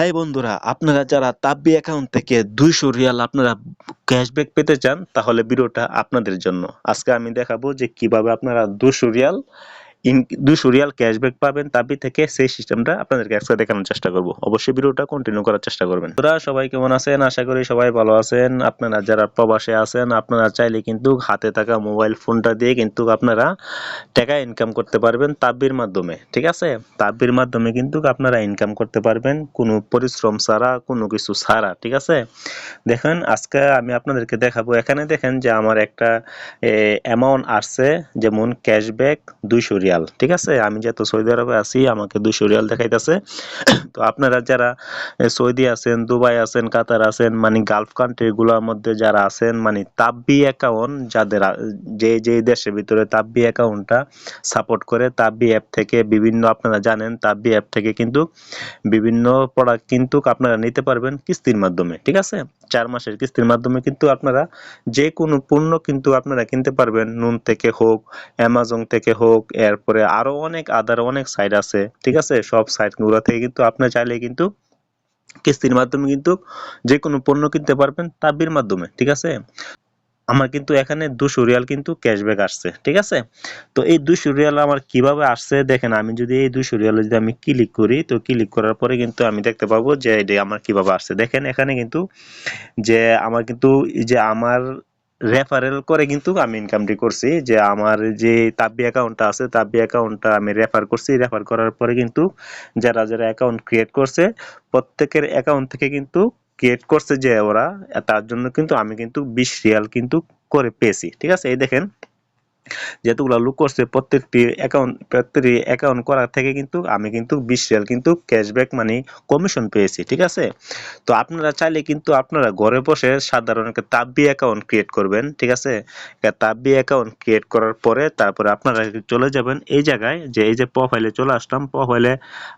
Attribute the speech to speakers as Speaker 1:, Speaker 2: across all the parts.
Speaker 1: High বন্ধুরা, আপনারা যারা তাব্বি অ্যাকাউন্ট থেকে দুইশো রিয়াল আপনারা ক্যাশব্যাক পেতে চান, তাহলে ভিডিওটা আপনাদের জন্য। আজকে আমি দেখাবো যে কীভাবে আপনারা দুশো রিয়াল দুশো রিয়াল ক্যাশব্যাক পাবেন তাব্বি থেকে সেই সিস্টেমটা আপনাদেরকে আজকে দেখানোর চেষ্টা করব। অবশ্যই ভিডিওটা কন্টিনিউ করার চেষ্টা করবেন। তোরা সবাই কেমন আছেন? আশা করি সবাই ভালো আছেন। আপনারা যারা প্রবাসে আছেন, আপনারা চাইলে কিন্তু হাতে থাকা মোবাইল ফোনটা দিয়ে কিন্তু আপনারা টাকা ইনকাম করতে পারবেন তাব্বির মাধ্যমে, ঠিক আছে? তাব্বির মাধ্যমে কিন্তু আপনারা ইনকাম করতে পারবেন কোনো পরিশ্রম ছাড়া, কোনো কিছু ছাড়া, ঠিক আছে? দেখেন, আজকে আমি আপনাদেরকে দেখাবো। এখানে দেখেন যে আমার একটা অ্যামাউন্ট আসছে, যেমন ক্যাশব্যাক দুইশো রিয়াল। ঠিক আছে? আমি যেহেতু সৌদি আরবে আছি, আমাকে দুইশো রিয়াল দেখাইতেছে। তো আপনারা যারা সৌদি আছেন, দুবাই আছেন, কাতার আছেন মানে গালফ কান্ট্রি গুলোর মধ্যে যারা আছেন মানে তাব্বি অ্যাকাউন্ট যাদের যে যে দেশের ভিতরে তাব্বি অ্যাকাউন্টটা সাপোর্ট করে তাব্বি অ্যাপ থেকে বিভিন্ন, আপনারা জানেন তাব্বি অ্যাপ থেকে কিন্তু বিভিন্ন প্রোডাক্ট কিন্তু আপনারা নিতে পারবেন কিস্তির মাধ্যমে, ঠিক আছে? চার মাসের কিস্তির মাধ্যমে কিন্তু আপনারা যে কোনো পণ্য কিন্তু আপনারা কিনতে পারবেন। নুন থেকে হোক অ্যামাজন থেকে হোক, এরপরে আরও অনেক আদার অনেক সাইট আছে, ঠিক আছে? সব সাইটগুলো থেকে কিন্তু আপনারা চাইলে কিন্তু কিস্তির মাধ্যমে কিন্তু যে কোনো পণ্য কিনতে পারবেন তাবির মাধ্যমে, ঠিক আছে? আমার কিন্তু এখানে দুশো রিয়াল কিন্তু ক্যাশব্যাক আসছে, ঠিক আছে? তো এই দুশো রিয়াল আমার কীভাবে আসছে দেখেন, আমি যদি এই দুশো রিয়াল যদি আমি ক্লিক করি, তো ক্লিক করার পরে কিন্তু আমি দেখতে পাবো যে এটা আমার কীভাবে আসছে। দেখেন এখানে কিন্তু যে আমার কিন্তু যে আমার রেফারেল করে কিন্তু আমি ইনকামটি করছি, যে আমার যে তাব্বি অ্যাকাউন্টটা আছে, তাব্বি অ্যাকাউন্টটা আমি রেফার করছি রেফার করার পরে কিন্তু যারা যারা অ্যাকাউন্ট ক্রিয়েট করছে, প্রত্যেকের অ্যাকাউন্ট থেকে কিন্তু ক্রিয়েট করছে যে ওরা, তার জন্য কিন্তু আমি কিন্তু বিশ রিয়াল কিন্তু করে পেয়েছি। ঠিক আছে? এই দেখেন। যেহেতুগুলো লুক করছে প্রত্যেকটি অ্যাকাউন্ট প্রত্যেকটি অ্যাকাউন্ট করার থেকে কিন্তু আমি কিন্তু বিশ রিয়াল কিন্তু ক্যাশব্যাক মানে কমিশন পেয়েছি, ঠিক আছে? তো আপনারা চাইলে কিন্তু আপনারা ঘরে বসে সাধারণ একটা তাব্বি অ্যাকাউন্ট ক্রিয়েট করবেন, ঠিক আছে? একটা তাব্বি অ্যাকাউন্ট ক্রিয়েট করার পরে তারপরে আপনারা চলে যাবেন এই জায়গায় যে এই যে প্রোফাইলে চলে আসলাম প্রোফাইলে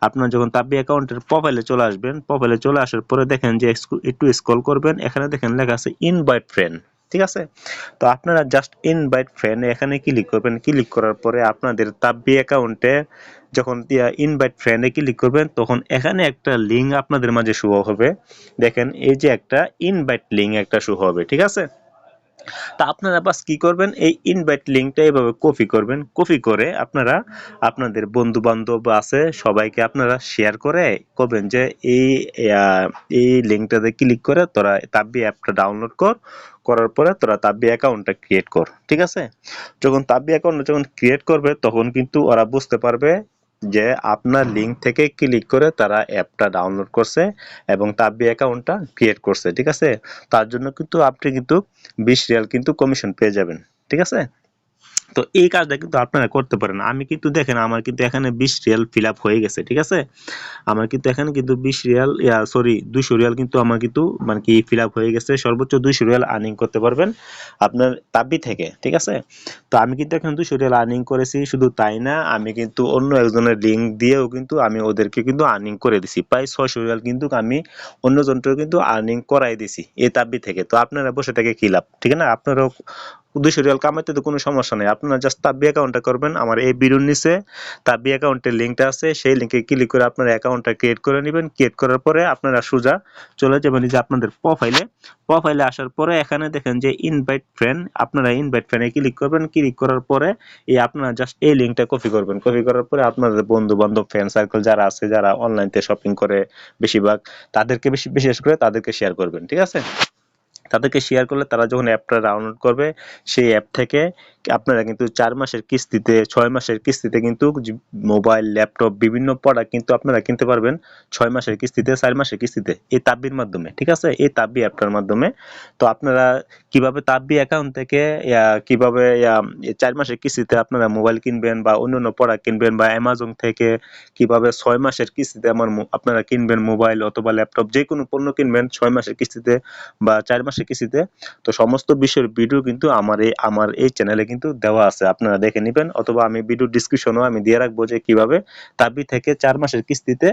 Speaker 1: আপনার যখন তাব্বি অ্যাকাউন্টের প্রোফাইলে চলে আসবেন প্রোফাইলে চলে আসার পরে দেখেন যে একটু স্ক্রল করবেন, এখানে দেখেন লেখা আছে ইনভাইট ফ্রেন্ড ঠিক আছে? তো আপনারা জাস্ট ইনভাইট ফ্রেন্ড এখানে ক্লিক করবেন। ক্লিক করার পরে আপনাদের তাব্বি অ্যাকাউন্টে যখন ইনভাইট ফ্রেন্ডে ক্লিক করবেন, তখন এখানে একটা লিঙ্ক আপনাদের মাঝে শো হবে। দেখেন, এই যে একটা ইনভাইট লিঙ্ক একটা শো হবে, ঠিক আছে? তা আপনারা বাস কি করবেন? এই ইনভাইট লিঙ্কটা এভাবে কপি করবেন। কপি করে আপনারা আপনাদের বন্ধু বান্ধব আছে, সবাইকে আপনারা শেয়ার করে করবেন যে এই এই লিঙ্কটাতে ক্লিক করে তোরা তাব্বি অ্যাপটা ডাউনলোড কর। করার পরে তোরা তাব্বি অ্যাকাউন্টটা ক্রিয়েট কর। ঠিক আছে? যখন তাব্বি অ্যাকাউন্ট যখন ক্রিয়েট করবে, তখন কিন্তু ওরা বুঝতে পারবে যে আপনার লিঙ্ক থেকে ক্লিক করে তারা অ্যাপটা ডাউনলোড করছে এবং তার তাব্বি অ্যাকাউন্টটা ক্রিয়েট করছে, ঠিক আছে? তার জন্য কিন্তু আপনি কিন্তু বিশ রিয়াল কিন্তু কমিশন পেয়ে যাবেন, ঠিক আছে? তো এই কাজটা কিন্তু আপনারা করতে পারেন। আমি কিন্তু দেখেন, আমার কিন্তু এখানে বিশ রিয়াল ফিল হয়ে গেছে, ঠিক আছে? আমার কিন্তু এখানে কিন্তু বিশ রিয়াল সরি, দুইশো রিয়াল কিন্তু আমার কিন্তু মানে কি ফিল হয়ে গেছে। সর্বোচ্চ দুইশো রিয়াল আর্নিং করতে পারবেন আপনার তাব্বি থেকে, ঠিক আছে? তো আমি কিন্তু এখানে দুইশো রিয়াল আর্নিং করেছি, শুধু তাই না, আমি কিন্তু অন্য একজনের লিঙ্ক দিয়েও কিন্তু আমি ওদেরকে কিন্তু আর্নিং করে দিছি। প্রায় ছয়শো রিয়াল কিন্তু আমি অন্য জনটাও কিন্তু আর্নিং করাই দিছি এই তাব্বি থেকে। তো আপনারা বসে থেকে কি লাভ, ঠিক না? আপনারাও দুইশো রিয়াল কামাইতে তো কোনো সমস্যা নেই। আপনারা জাস্ট তাব্বি অ্যাকাউন্টটা করবেন। আমার এই ভিডিওর নিচে তাব্বি অ্যাকাউন্টের লিঙ্কটা আছে, সেই লিঙ্কে ক্লিক করে আপনার অ্যাকাউন্টটা ক্রিয়েট করে নেবেন। ক্রিয়েট করার পরে আপনারা সোজা চলে যাবেন যে আপনাদের প্রোফাইলে প্রোফাইলে আসার পরে এখানে দেখেন যে ইনভাইট ফ্রেন্ড আপনারা ইনভাইট ফ্রেন্ডে ক্লিক করবেন। ক্লিক করার পরে এই আপনারা জাস্ট এই লিঙ্কটা কপি করবেন। কপি করার পরে আপনাদের বন্ধু বান্ধব ফ্রেন্ড সার্কেল যারা আছে, যারা অনলাইনতে শপিং করে বেশিরভাগ, তাদেরকে বেশি, বিশেষ করে তাদেরকে শেয়ার করবেন, ঠিক আছে? তাদেরকে শেয়ার করলে তারা যখন অ্যাপটা ডাউনলোড করবে, সেই অ্যাপ থেকে আপনারা কিন্তু চার মাসের কিস্তিতে, ছয় মাসের কিস্তিতে কিন্তু মোবাইল ল্যাপটপ বিভিন্ন প্রোডাক্ট কিন্তু আপনারা কিনতে পারবেন ছয় মাসের কিস্তিতে, চার মাসের কিস্তিতে এই তাব্বির মাধ্যমে, ঠিক আছে? এই তাব্বি অ্যাপটার মাধ্যমে। তো আপনারা কীভাবে তাব্বি অ্যাকাউন্ট থেকে কীভাবে চার মাসের কিস্তিতে আপনারা মোবাইল কিনবেন বা অন্য অন্য প্রোডাক্ট কিনবেন বা অ্যামাজন থেকে কীভাবে ছয় মাসের কিস্তিতে আমার আপনারা কিনবেন মোবাইল অথবা ল্যাপটপ যে কোনো পণ্য কিনবেন, ছয় মাসের কিস্তিতে বা চার মাসের কিস্তিতে তো সমস্ত বিষয়ের ভিডিও কিন্তু আমার এই আমার এই চ্যানেলে কিন্তু দেওয়া আছে। আপনারা দেখে নেবেন অথবা আমি ভিডিও ডিসক্রিপশনও আমি দিয়ে রাখব যে কীভাবে তাবি থেকে চার মাসের কিস্তিতে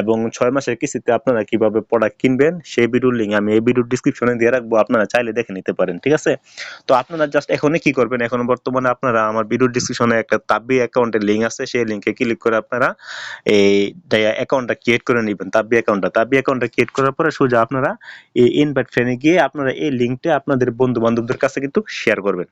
Speaker 1: এবং ছয় মাসের কিস্তিতে আপনারা কীভাবে প্রোডাক্ট কিনবেন, সেই ভিডিওর লিঙ্ক আমি এই ভিডিও ডিসক্রিপশনে দিয়ে রাখব। আপনারা চাইলে দেখে নিতে পারেন, ঠিক আছে? তো আপনারা জাস্ট এখনই কি করবেন? এখন বর্তমানে আপনারা আমার ভিডিও ডিসক্রিপশনে একটা তাবি অ্যাকাউন্টের লিঙ্ক আছে। সেই লিঙ্কে ক্লিক করে আপনারা এই অ্যাকাউন্টটা ক্রিয়েট করে নেবেন, তাবি অ্যাকাউন্টটা তাবি অ্যাকাউন্টটা ক্রিয়েট করার পরে সোজা আপনারা এই ইনভাইট ফ্রেন্ডে গিয়ে আপনারা এই লিঙ্কটা আপনাদের বন্ধু বান্ধবদের কাছে কিন্তু শেয়ার করবেন।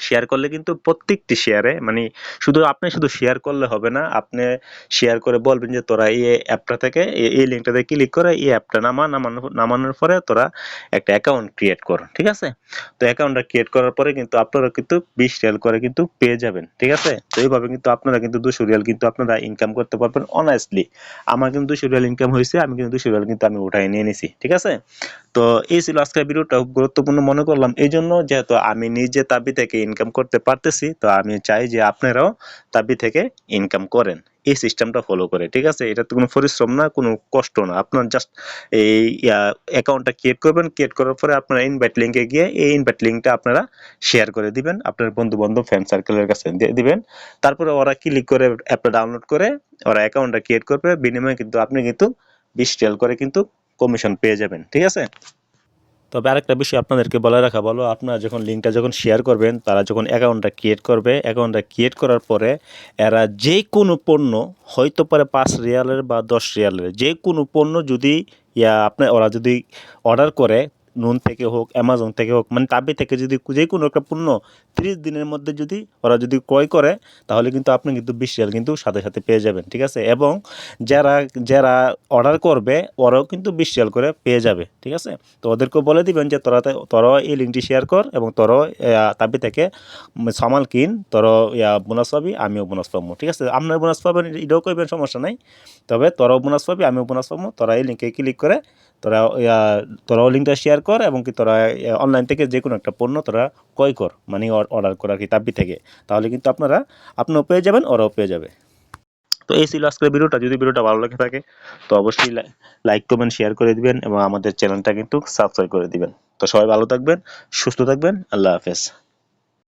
Speaker 1: শেয়ার করলে কিন্তু প্রত্যেকটি শেয়ারে মানে শুধু আপনি শুধু শেয়ার করলে হবে না, আপনি শেয়ার করে বলবেন যে তোরা এই অ্যাপটা থেকে, এই- লিঙ্কটাতে ক্লিক করে এই অ্যাপটা নামা, নামানো, নামানোর পরে তোরা একটা অ্যাকাউন্ট ক্রিয়েট কর ঠিক আছে? তো অ্যাকাউন্টটা ক্রিয়েট করার পরে কিন্তু আপনারা কিন্তু বিশ রিয়াল করে কিন্তু পেয়ে যাবেন, ঠিক আছে? তো এইভাবে কিন্তু আপনারা কিন্তু দুশো রিয়াল কিন্তু আপনারা ইনকাম করতে পারবেন অনেস্টলি আমার কিন্তু দুশো রিয়াল ইনকাম হয়েছে, আমি কিন্তু দুশো রিয়াল কিন্তু আমি উঠাই নিয়ে নিছি, ঠিক আছে? তো এই ছিল আজকের ভিডিওটা গুরুত্বপূর্ণ মনে করলাম। এই জন্য যেহেতু আমি নিজে তাবি থেকে ইনকাম করতে পারতেছি, তো আমি চাই যে আপনারাও তাবি থেকে ইনকাম করেন। এই সিস্টেমটা ফলো করে, ঠিক আছে? এটা তো কোনো পরিশ্রম না, কোনো কষ্ট না। আপনার জাস্ট এই অ্যাকাউন্টটা ক্রিয়েট করবেন ক্রিয়েট করার পরে আপনারা ইনভাইট লিঙ্কে গিয়ে এই ইনভাইট লিঙ্কটা আপনারা শেয়ার করে দিবেন, আপনার বন্ধু বান্ধব ফ্রেন্ড সার্কেলের কাছে দিবেন। তারপরে ওরা ক্লিক করে অ্যাপটা ডাউনলোড করে ওরা অ্যাকাউন্টটা ক্রিয়েট করবে। বিনিময়ে কিন্তু আপনি কিন্তু বিশ রিয়াল করে কিন্তু কমিশন পেয়ে যাবেন, ঠিক আছে? তবে আরেকটা বিষয় আপনাদেরকে বলে রাখা, বলো আপনারা যখন লিঙ্কটা যখন শেয়ার করবেন, তারা যখন অ্যাকাউন্টটা ক্রিয়েট করবে অ্যাকাউন্টটা ক্রিয়েট করার পরে এরা যে কোনো পণ্য, হয়তো পারে পাঁচ রিয়ালের বা দশ রিয়ালের, যে কোনো পণ্য যদি ইয়া আপনার ওরা যদি অর্ডার করে নুন থেকে হোক অ্যামাজন থেকে হোক মানে তাবে থেকে যদি যে কোনো একটা পণ্য তিরিশ দিনের মধ্যে যদি ওরা যদি ক্রয় করে, তাহলে কিন্তু আপনি কিন্তু বিশ রিয়াল কিন্তু সাথে সাথে পেয়ে যাবেন, ঠিক আছে? এবং যারা যারা অর্ডার করবে, ওরাও কিন্তু বিশ রিয়াল করে পেয়ে যাবে, ঠিক আছে? তো ওদেরকেও বলে দিবেন যে তোরা তোরাও এই লিঙ্কটি শেয়ার কর এবং তোরাও তাবি থেকে সামাল কিন তোরাও ইয়া বোনাস পাবি, আমিও বোনাস পাবো, ঠিক আছে? আপনার বোনাস পাবেন, এটাও করবেন, সমস্যা নাই। তবে তোরাও বোনাস পাবি, আমিও বোনাস পাবো, তোরা এই লিঙ্কে ক্লিক করে তোরা তোরাও লিঙ্কটা শেয়ার কর এবং কি তোরা অনলাইন থেকে যে কোনো একটা পণ্য তোরা ক্রয় কর মানে অর্ডার কর আর কি তাপি থেকে। তাহলে কিন্তু আপনারা আপনিও পেয়ে যাবেন, ওরাও পেয়ে যাবে। তো এই ছিল আজকের ভিডিওটা। যদি ভিডিওটা ভালো লাগে থাকে, তো অবশ্যই লাইক কমেন্ট শেয়ার করে দিবেন এবং আমাদের চ্যানেলটা কিন্তু সাবস্ক্রাইব করে দিবেন। তো সবাই ভালো থাকবেন, সুস্থ থাকবেন, আল্লাহ হাফেজ।